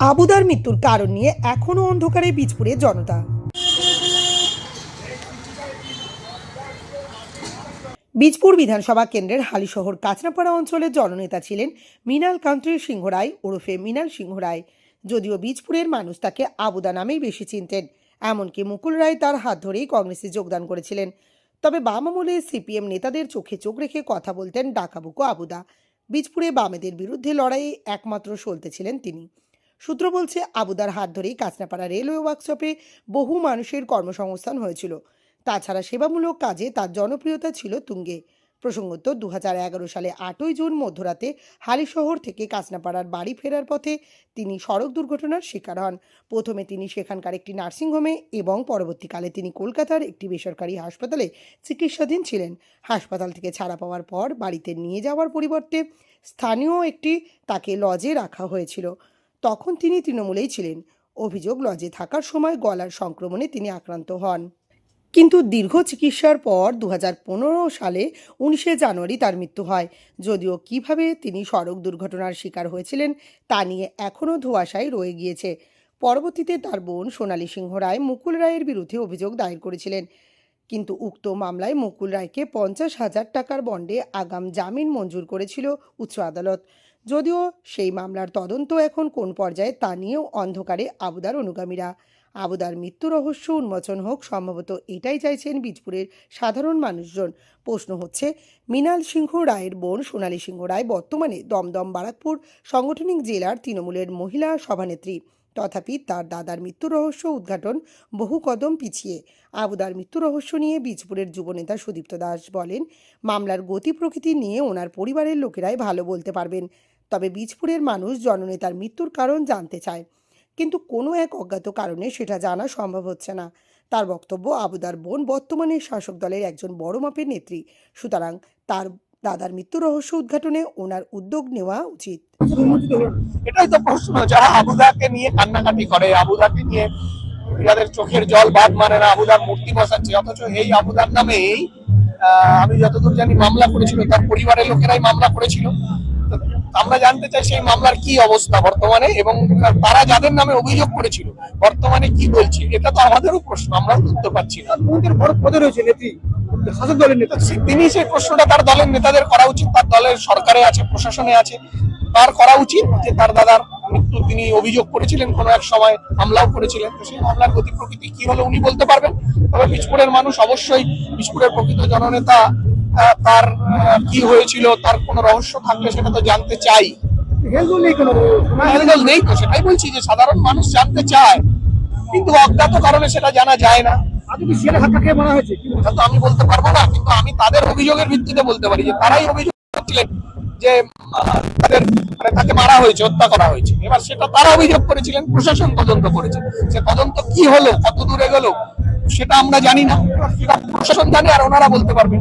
আবুদার মৃত্যুর কারণ নিয়ে এখনও অন্ধকারে বীজপুরে জনতা। বীজপুর বিধানসভা কেন্দ্রের হালিশহর কাচনাপাড়া অঞ্চলের জননেতা ছিলেন মৃণাল কান্ত্রী সিংহ রায় ওরফে মৃণাল সিংহ রায়। যদিও বীজপুরের মানুষ তাকে আবুদা নামেই বেশি চিনতেন, এমনকি মুকুল রায় তার হাত ধরেই কংগ্রেসে যোগদান করেছিলেন। তবে বাম আমলে সিপিএম নেতাদের চোখে চোখ রেখে কথা বলতেন ডাকাবুকো আবুদা। বীজপুরে বামেদের বিরুদ্ধে লড়াইয়ে একমাত্র সলতে ছিলেন তিনি। সূত্র বলছে, আবুদার হাত ধরেই কাঁচনাপাড়া রেলওয়ে ওয়ার্কশপে বহু মানুষের কর্মসংস্থান হয়েছিল। তাছাড়া সেবামূলক কাজে তার জনপ্রিয়তা ছিল তুঙ্গে। প্রসঙ্গত দু হাজার এগারো সালে আটই জুন মধ্যরাতে হালিশহর থেকে কাঁচনাপাড়ার বাড়ি ফেরার পথে তিনি সড়ক দুর্ঘটনার শিকার হন। প্রথমে তিনি সেখানকার একটি নার্সিংহোমে এবং পরবর্তীকালে তিনি কলকাতার একটি বেসরকারি হাসপাতালে চিকিৎসাধীন ছিলেন। হাসপাতাল থেকে ছাড়া পাওয়ার পর বাড়িতে নিয়ে যাওয়ার পরিবর্তে স্থানীয় একটি তাকে লজে রাখা হয়েছিল। তখন তিনি তৃণমূলেই ছিলেন। অভিযোগ, লজে থাকার সময় গলার সংক্রমণে তিনি আক্রান্ত হন। কিন্তু দীর্ঘ চিকিৎসার পর দু হাজার পনেরো সালে উনিশে জানুয়ারি তার মৃত্যু হয়। যদিও কীভাবে তিনি সড়ক দুর্ঘটনার শিকার হয়েছিলেন তা নিয়ে এখনও ধোঁয়াশায় রয়ে গিয়েছে। পরবর্তীতে তার বোন সোনালী সিংহ রায় মুকুল রায়ের বিরুদ্ধে অভিযোগ দায়ের করেছিলেন। কিন্তু উক্ত মামলায় মুকুল রায়কে পঞ্চাশ হাজার টাকার বন্ডে আগাম জামিন মঞ্জুর করেছিল উচ্চ আদালত। যদিও সেই মামলার তদন্ত এখন কোন পর্যায়ে তা নিয়েও অন্ধকারে আবুদার অনুগামীরা। আবুদার মৃত্যু রহস্য উন্মোচন হোক, সম্ভবত এটাই চাইছেন বীজপুরের সাধারণ মানুষজন। প্রশ্ন হচ্ছে, মৃণাল সিংহ রায়ের বোন সোনালী সিংহ রায় বর্তমানে দমদম বারাকপুর সাংগঠনিক জেলার তৃণমূলের মহিলা সভানেত্রী। তথাপি তার দাদার মৃত্যু রহস্য উদ্ঘাটন বহু কদম পিছিয়ে। আবুদার মৃত্যু রহস্য নিয়ে বীজপুরের যুবনেতা সুদীপ্ত দাস বলেন, মামলার গতি প্রকৃতি নিয়ে ওনার পরিবারের লোকেরাই ভালো বলতে পারবেন। তবে বীজপুরের মানুষ জননেতার মৃত্যুর কারণ জানতে চায়। কিন্তু কোনো এক অজ্ঞাত কারণে সেটা জানা সম্ভব হচ্ছে না। তার বক্তব্য আবুদার বোন বর্তমানে শাসক দলের একজন বড় মাপের নেত্রী। সুতরাং তার দাদার মৃত্যু রহস্য উদ্ঘাটনে ওনার উদ্যোগ নেওয়া উচিত। এটাই তো প্রশ্ন যারা আবুদাকে নিয়ে কান্নাকাটি করে আবুদাকে নিয়ে যাদের চোখের জল বাদ মানে না আবুদার মূর্তি বসাচ্ছে অথচ এই আবুদার নামেই আহ, আমি যতদূর জানি মামলা করেছিল তার পরিবারের লোকেরাই মামলা করেছিল। আমরা জানতে চাই সেই মামলার কি অবস্থা বর্তমানে এবং তারা যাদের নামে অভিযোগ করেছিল বর্তমানে কি বলছে এটা তো আমাদেরও প্রশ্ন আমরা উত্তর পাচ্ছি না। বড় পদে রয়েছে নেত্রী। শাসক দলের নেতা তিনি সেই প্রশ্নটা তার দলের নেতাদের করা উচিত তার দলের সরকারে আছে প্রশাসনে আছে। তার করা উচিত যে তার দাদার মৃত্যু তিনি অভিযোগ করেছিলেন কোনো এক সময় হামলাও করেছিলেন। তো সেই মামলার গতি প্রকৃতি কি হলো উনি বলতে পারবেন? তবে বিজপুরের মানুষ অবশ্যই বিজপুরের প্রকৃত জননেতা তার কি হয়েছিল তার কোনো রহস্য থাকলে সেটা তো জানতে চাই। হেলদোল নেই কেন? হেলদোল নেই তো সেটাই বলছি যে সাধারণ মানুষ জানতে চায়। কিন্তু অজ্ঞাত কারণে সেটা জানা যায় না। আমি বলতে পারব না, কিন্তু আমি তাদের অভিযোগের ভিত্তিতে বলতে পারি যে তারাই অভিযোগ করছিলেন যে তাদের মানে তাকে মারা হয়েছে, হত্যা করা হয়েছে। এবার সেটা তারা অভিযোগ করেছিলেন, প্রশাসন তদন্ত করেছে। সে তদন্ত কি হলো, কত দূরে গেল, সেটা আমরা জানি না। প্রশাসন জানে আর ওনারা বলতে পারবেন।